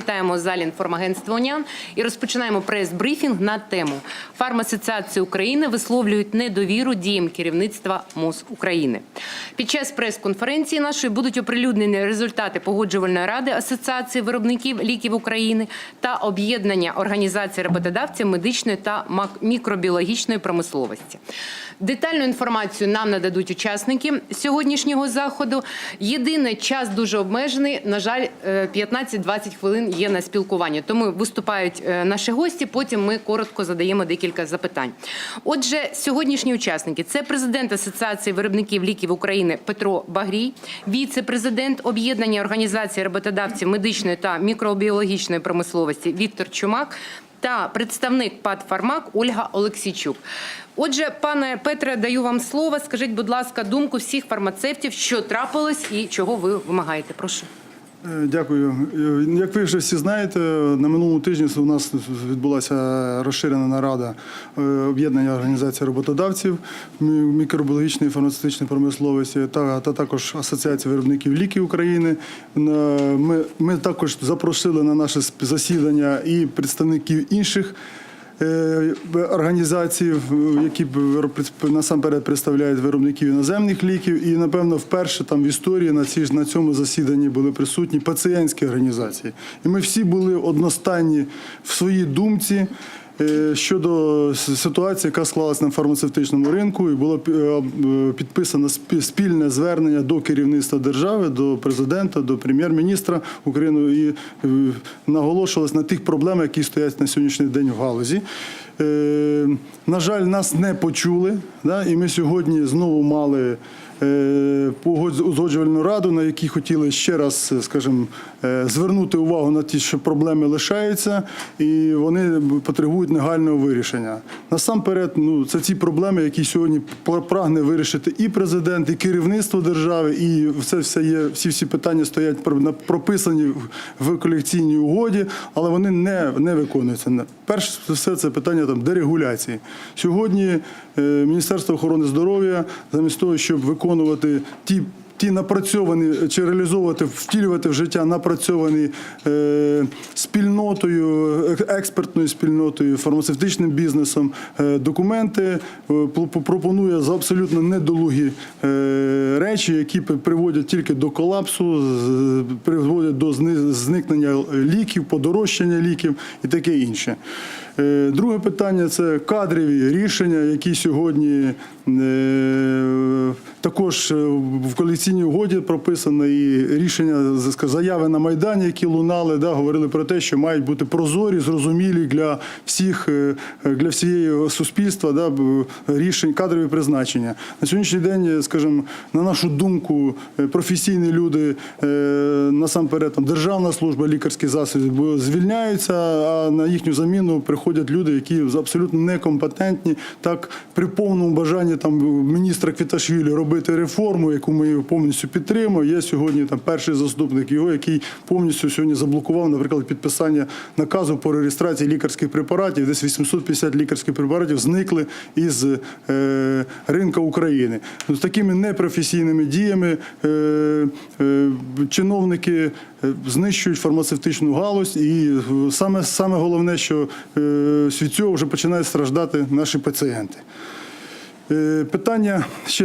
Вітаємо залі інформагентства «Унян» і розпочинаємо прес-брифінг на тему Фармасоціації України висловлюють недовіру діям керівництва МОЗ України. Під час прес-конференції нашої будуть оприлюднені результати погоджувальної ради Асоціації виробників ліків України та об'єднання організацій роботодавців медичної та мікробіологічної промисловості. Детальну інформацію нам нададуть учасники сьогоднішнього заходу. Єдиний час дуже обмежений. На жаль, е, 15-20 хвилин є на спілкування. Тому виступають е, наші гості. Потім ми коротко задаємо декілька запитань. Отже, сьогоднішні учасники це президент Асоціації виробників ліків України Петро Багрій, віце-президент об'єднання організації роботодавців медичної та мікробіологічної промисловості Віктор Чумак та представник ПАД «Фармак» Ольга Олексійчук. Отже, пане Петре, даю вам слово. Скажіть, будь ласка, думку всіх фармацевтів, що трапилось і чого ви вимагаєте. Прошу. Е, Дякую. Е, Як ви вже всі знаєте, на минулому тижні у нас відбулася розширена нарада е, об'єднання організації роботодавців мікробіологічної і фармацевтичної промисловості та, та також Асоціація виробників ліків України. Ми, ми також запросили на наше засідання і представників інших. Е, Організацій, які насамперед представляють виробників іноземних ліків, і напевно вперше там в історії на ці на цьому засіданні були присутні пацієнтські організації. І ми всі були одностайні в своїй думці. Е, Щодо ситуації, яка склалася на фармацевтичному ринку, і було е, об- підписано спільне звернення до керівництва держави, до президента, до прем'єр-міністра України і е, наголошувалось на тих проблемах, які стоять на сьогоднішній день в галузі. Е, На жаль, нас не почули, і ми сьогодні знову мали е, узгоджувальну раду, на якій хотіли ще раз, е, скажімо, е, звернути увагу на ті, що проблеми лишаються, і вони потребують негайного вирішення. Насамперед, ну це ці проблеми, які сьогодні прагне вирішити і президент, і керівництво держави, і це все є. Всі всі питання стоять прописані в- колекційній угоді, але вони не, не виконуються. Не- Перш за все, це питання там дерегуляції. Сьогодні е, Міністерство охорони здоров'я, замість того, щоб виконувати ті. Ті напрацьовані чи реалізовувати, втілювати в життя напрацьовані е, спільнотою, е, експертною спільнотою, фармацевтичним бізнесом е, документи, е, пропонує за абсолютно недолугі е, речі, які приводять тільки до колапсу, з- приводять до зникнення ліків, подорожчання ліків і таке інше. Е, Друге питання це кадрові рішення, які сьогодні е, також е, в коаліційній угоді прописано і рішення заяви на Майдані, які лунали, да, говорили про те, що мають бути прозорі, зрозумілі для всіх, для всієї суспільства да, рішень, кадрові призначення. На сьогоднішній день, скажімо, на нашу думку, професійні люди, насамперед там, державна служба, лікарські засоби звільняються, а на їхню заміну приходять люди, які абсолютно некомпетентні. Так, при повному бажанні там міністра Квіташвілі робити реформу, яку ми повністю підтримуємо. Є сьогодні там перший заступник його, який повністю сьогодні заблокував, наприклад, підписання наказу по реєстрації лікарських препаратів. Десь 850 лікарських препаратів зникли із е, ринка України. З такими непрофесійними діями е, е, чиновники знищують фармацевтичну галузь, і е, саме, саме головне, що е, від цього вже починають страждати наші пацієнти. Е, Питання ще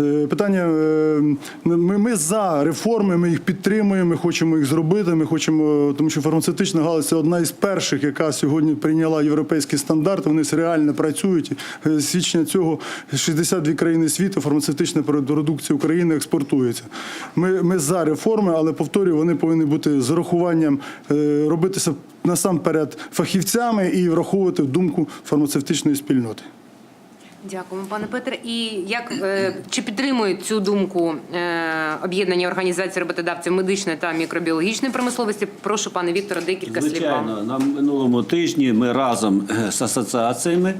е, питання. е, Ми, ми за реформи, ми їх підтримуємо, ми хочемо їх зробити. Ми хочемо, тому що фармацевтична галузь це одна із перших, яка сьогодні прийняла європейські стандарти. Вони реально працюють. Свідчення цього 62 країни світу, фармацевтична продукція України експортується. Ми, ми за реформи, але повторюю, вони повинні бути з урахуванням робитися насамперед фахівцями і враховувати думку фармацевтичної спільноти. Дякуємо, пане Петре. І як е, чи підтримують цю думку е, об'єднання організації роботодавців медичної та мікробіологічної промисловості? Прошу, пане Вікторе, декілька слів. Звичайно, на минулому тижні ми разом е, з асоціаціями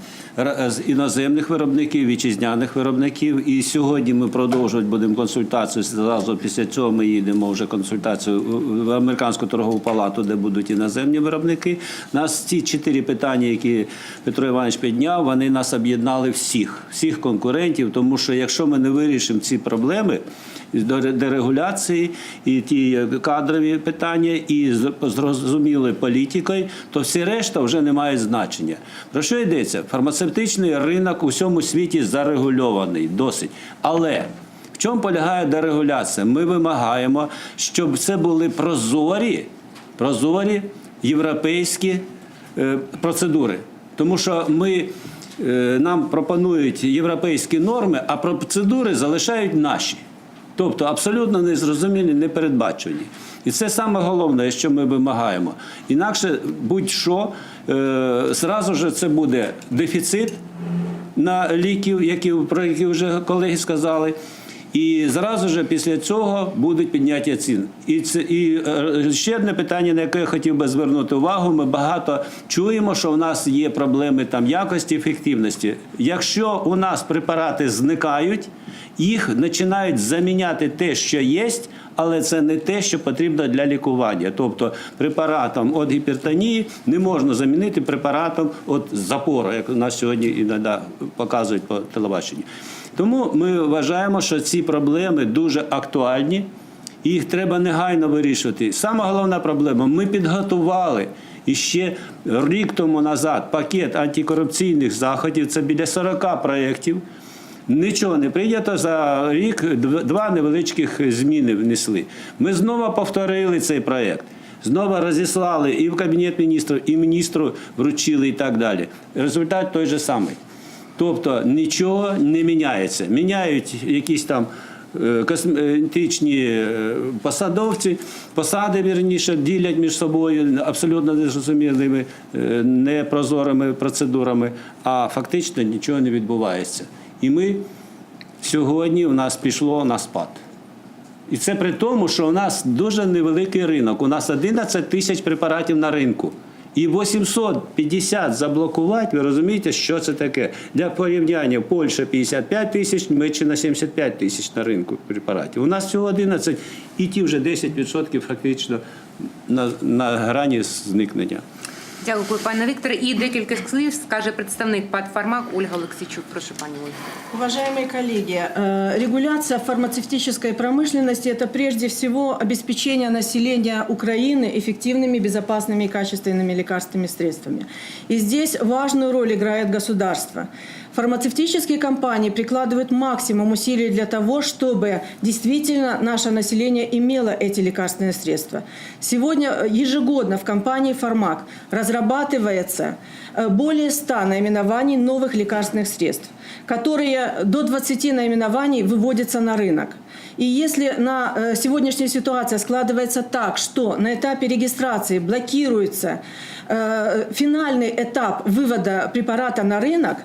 з іноземних виробників, вітчизняних виробників. І сьогодні ми продовжувати будемо консультацію. Зразу після цього ми їдемо вже консультацію в американську торгову палату, де будуть іноземні виробники. Нас ці чотири питання, які Петро Іванович підняв, вони нас об'єднали всі. Всіх, всіх конкурентів, тому що якщо ми не вирішимо ці проблеми дерегуляції і ті кадрові питання, і з- зрозуміли політикою, то всі решта вже не мають значення. Про що йдеться? Фармацевтичний ринок у всьому світі зарегульований досить. Але в чому полягає дерегуляція? Ми вимагаємо, щоб це були прозорі, прозорі європейські е, процедури. Тому що ми, е, нам пропонують європейські норми, а процедури залишають наші. Тобто абсолютно незрозумілі, непередбачені. І це саме головне, що ми вимагаємо. Інакше будь-що, е, зразу ж це буде дефіцит на ліків, які, про які вже колеги сказали. І зразу ж після цього будуть підняття цін. І це і е, ще одне питання, на яке я хотів би звернути увагу. Ми багато чуємо, що в нас є проблеми там якості, ефективності. Якщо у нас препарати зникають, їх починають заміняти те, що є, але це не те, що потрібно для лікування. Тобто препаратом від гіпертонії не можна замінити препаратом від запору, як у нас сьогодні іноді показують по телебаченню. Тому ми вважаємо, що ці проблеми дуже актуальні. і Їх треба негайно вирішувати. Сама головна проблема ми підготували і ще рік тому назад пакет антикорупційних заходів. Це біля 40 проєктів. Нічого не прийнято за рік. Два невеличких зміни внесли. Ми знову повторили цей проєкт. Знову розіслали і в кабінет міністрів, і міністру вручили, і так далі. Результат той же самий. Тобто нічого не міняється. Міняють якісь там е, косметичні е, посадовці, посади вірніше ділять між собою абсолютно незрозумілими, е, непрозорими процедурами, а фактично нічого не відбувається. І ми сьогодні у нас пішло на спад. І це при тому, що у нас дуже невеликий ринок. У нас 11 тисяч препаратів на ринку. І 850 заблокувати, ви розумієте, що це таке? Для порівняння Польща 55 тисяч, Німеччина 75 тисяч на ринку препаратів. У нас всього 11, і ті вже 10% фактично на, на грані зникнення. Дякую, пане Вікторе. І декілька слів скаже представник ПАД «Фармак» Ольга Олексійчук. Прошу, пані Ольга. Уважаемые коллеги, э, регуляция фармацевтической промышленности – это прежде всего обеспечение населения Украины эффективными, безопасными и качественными лекарственными средствами. И здесь важную роль играет государство. Фармацевтические компании прикладывают максимум усилий для того, чтобы действительно наше население имело эти лекарственные средства. Сегодня э, ежегодно в компании «Фармак» разрабатывается э, более 100 наименований новых лекарственных средств, которые до 20 наименований выводятся на рынок. И если на э, сегодняшняя ситуация складывается так, что на этапе регистрации блокируется финальный этап вывода препарата на рынок,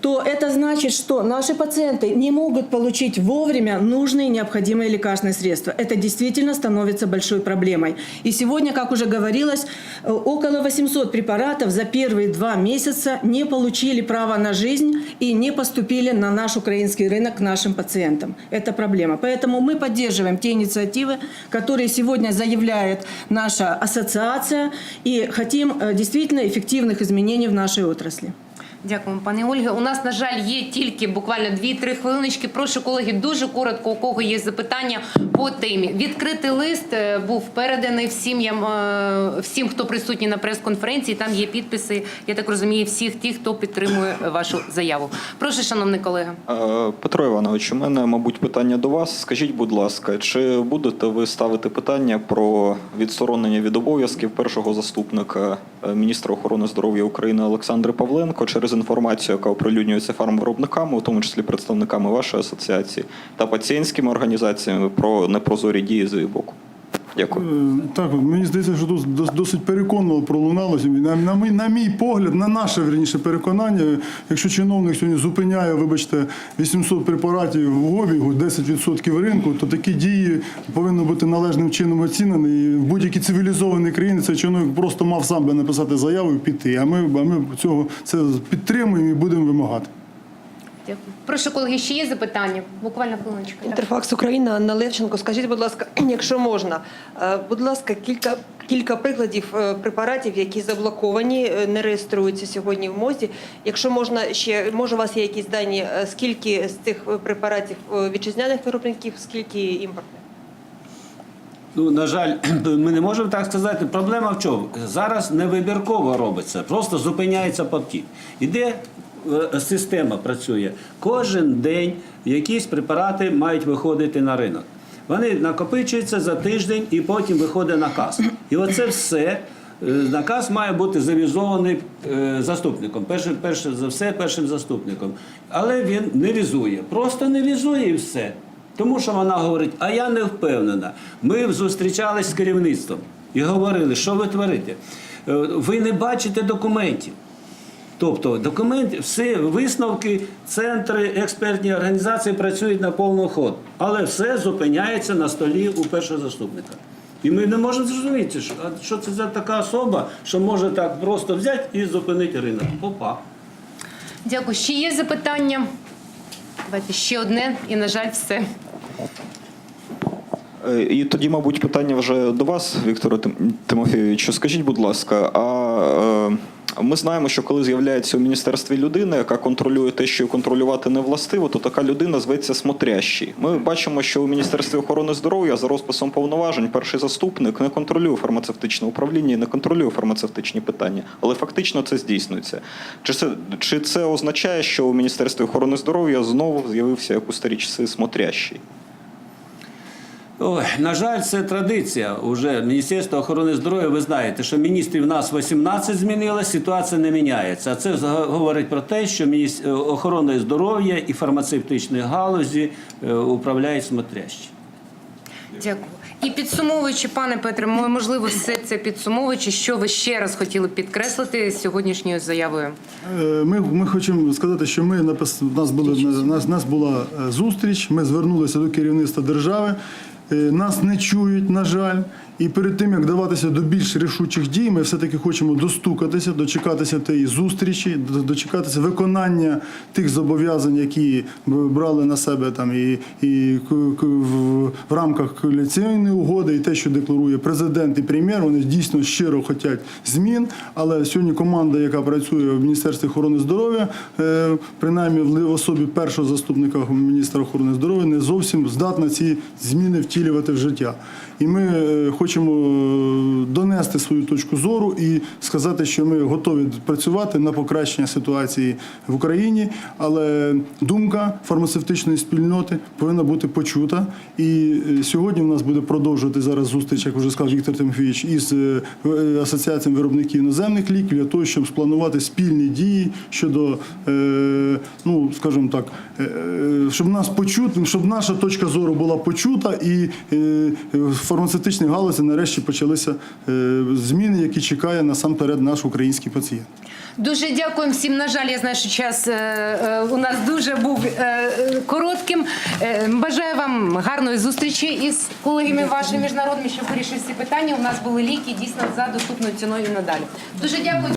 то это значит, что наши пациенты не могут получить вовремя нужные необходимые лекарственные средства. Это действительно становится большой проблемой. И сегодня, как уже говорилось, э, около 800 препаратов за первые два месяца не получили право на жизнь и не поступили на наш украинский рынок к нашим пациентам. Это проблема. Поэтому мы поддерживаем те инициативы, которые сегодня заявляет наша ассоциация, и хотим э, действительно эффективных изменений в нашей отрасли. Дякуємо, пані Ольге. У нас, на жаль, є тільки буквально 2-3 хвилиночки. Прошу, колеги, дуже коротко, у кого є запитання по темі. Відкритий лист е, був переданий всім, е, всім, хто присутній на прес-конференції. Там є підписи, я так розумію, всіх тих, хто підтримує вашу заяву. Прошу, шановний колега. Е, Петро Іванович, у мене, мабуть, питання до вас. Скажіть, будь ласка, чи будете ви ставити питання про відсторонення від обов'язків першого заступника міністра охорони здоров'я України Олександри Павленко через інформацію, яка оприлюднюється фармвиробниками, у тому числі представниками вашої асоціації та пацієнтськими організаціями про непрозорі дії з її боку? Дякую. Е, Так, мені здається, що досить переконливо пролунало. На, на, на мій погляд, на наше верніше переконання, якщо чиновник сьогодні зупиняє, вибачте, 800 препаратів в обігу, 10% ринку, то такі дії повинні бути належним чином оцінені. І в будь-якій цивілізованій країні цей чиновник просто мав сам би написати заяву і піти. А ми, а ми цього це підтримуємо і будемо вимагати. Дякую. Прошу, колеги, ще є запитання? Буквально хвилиночку. Інтерфакс Україна, Анна Левченко. Скажіть, будь ласка, якщо можна, е, будь ласка, кілька кілька прикладів е, препаратів, які заблоковані, е, не реєструються сьогодні в МОЗі. Якщо можна ще, може, у вас є якісь дані, скільки з цих препаратів вітчизняних виробників, скільки імпортних? Ну, на жаль, ми не можемо так сказати. Проблема в чому? Зараз не вибірково робиться, просто зупиняється потік. Іде система працює. Кожен день якісь препарати мають виходити на ринок. Вони накопичуються за тиждень і потім виходить наказ. І оце все. е, Наказ має бути завізований е, заступником. Перше, перше за все, першим заступником. Але він не візує. Просто не візує і все. Тому що вона говорить, а я не впевнена. Ми зустрічались з керівництвом і говорили, що ви творите. Е, Ви не бачите документів. Тобто документи, всі висновки, центри, експертні організації працюють на повну ход, але все зупиняється на столі у першого заступника. І ми не можемо зрозуміти, що, це за така особа, що може так просто взяти і зупинити ринок. Опа. Дякую. Ще є запитання? Давайте ще одне, і, на жаль, все. Е, І тоді, мабуть, питання вже до вас, Вікторе Тим- Тимофійовичу. Скажіть, будь ласка, а е, ми знаємо, що коли з'являється у міністерстві людина, яка контролює те, що контролювати не властиво, то така людина зветься смотрящий. Ми бачимо, що у міністерстві охорони здоров'я за розписом повноважень перший заступник не контролює фармацевтичне управління і не контролює фармацевтичні питання, але фактично це здійснюється. Чи це чи це означає, що у міністерстві охорони здоров'я знову з'явився як у старі часи смотрящий? Ой, на жаль, це традиція. Уже Міністерство охорони здоров'я, ви знаєте, що міністрів у нас 18 змінилось, ситуація не міняється. А це говорить про те, що мініс- е, охороною здоров'я і фармацевтичної галузі е, управляють смотрящі. Дякую. І підсумовуючи, пане Петре, мо- можливо, все це підсумовуючи, що ви ще раз хотіли підкреслити з сьогоднішньою заявою? Е, Ми, ми хочемо сказати, що ми нас були у нас, у нас була зустріч. Ми звернулися до керівництва держави. Е, Нас не чують, на жаль. І перед тим як даватися до більш рішучих дій, ми все-таки хочемо достукатися, дочекатися тієї зустрічі, дочекатися виконання тих зобов'язань, які брали на себе там і, і в рамках коаліційної угоди, і те, що декларує президент і прем'єр, вони дійсно щиро хочуть змін. Але сьогодні команда, яка працює в Міністерстві охорони здоров'я, е, принаймні в особі першого заступника міністра охорони здоров'я, не зовсім здатна ці зміни втілювати в життя. І ми е, хочемо е, донести свою точку зору і сказати, що ми готові працювати на покращення ситуації в Україні, але думка фармацевтичної спільноти повинна бути почута. І е, сьогодні в нас буде продовжувати зараз зустріч, як вже сказав Віктор Тимофійович, із асоціацією виробників іноземних ліків для того, щоб спланувати спільні дії щодо, ну скажімо так, щоб нас почути, щоб наша точка зору була почута, і фармацевтичній галузі нарешті почалися е, зміни, які чекає насамперед наш український пацієнт. Дуже дякуємо всім. На жаль, я знаю, що час е, е, у нас дуже був коротким. Бажаю вам гарної зустрічі із колегами вашими міжнародними, щоб вирішити всі питання. У нас були ліки дійсно за доступною ціною надалі. Дуже дякую.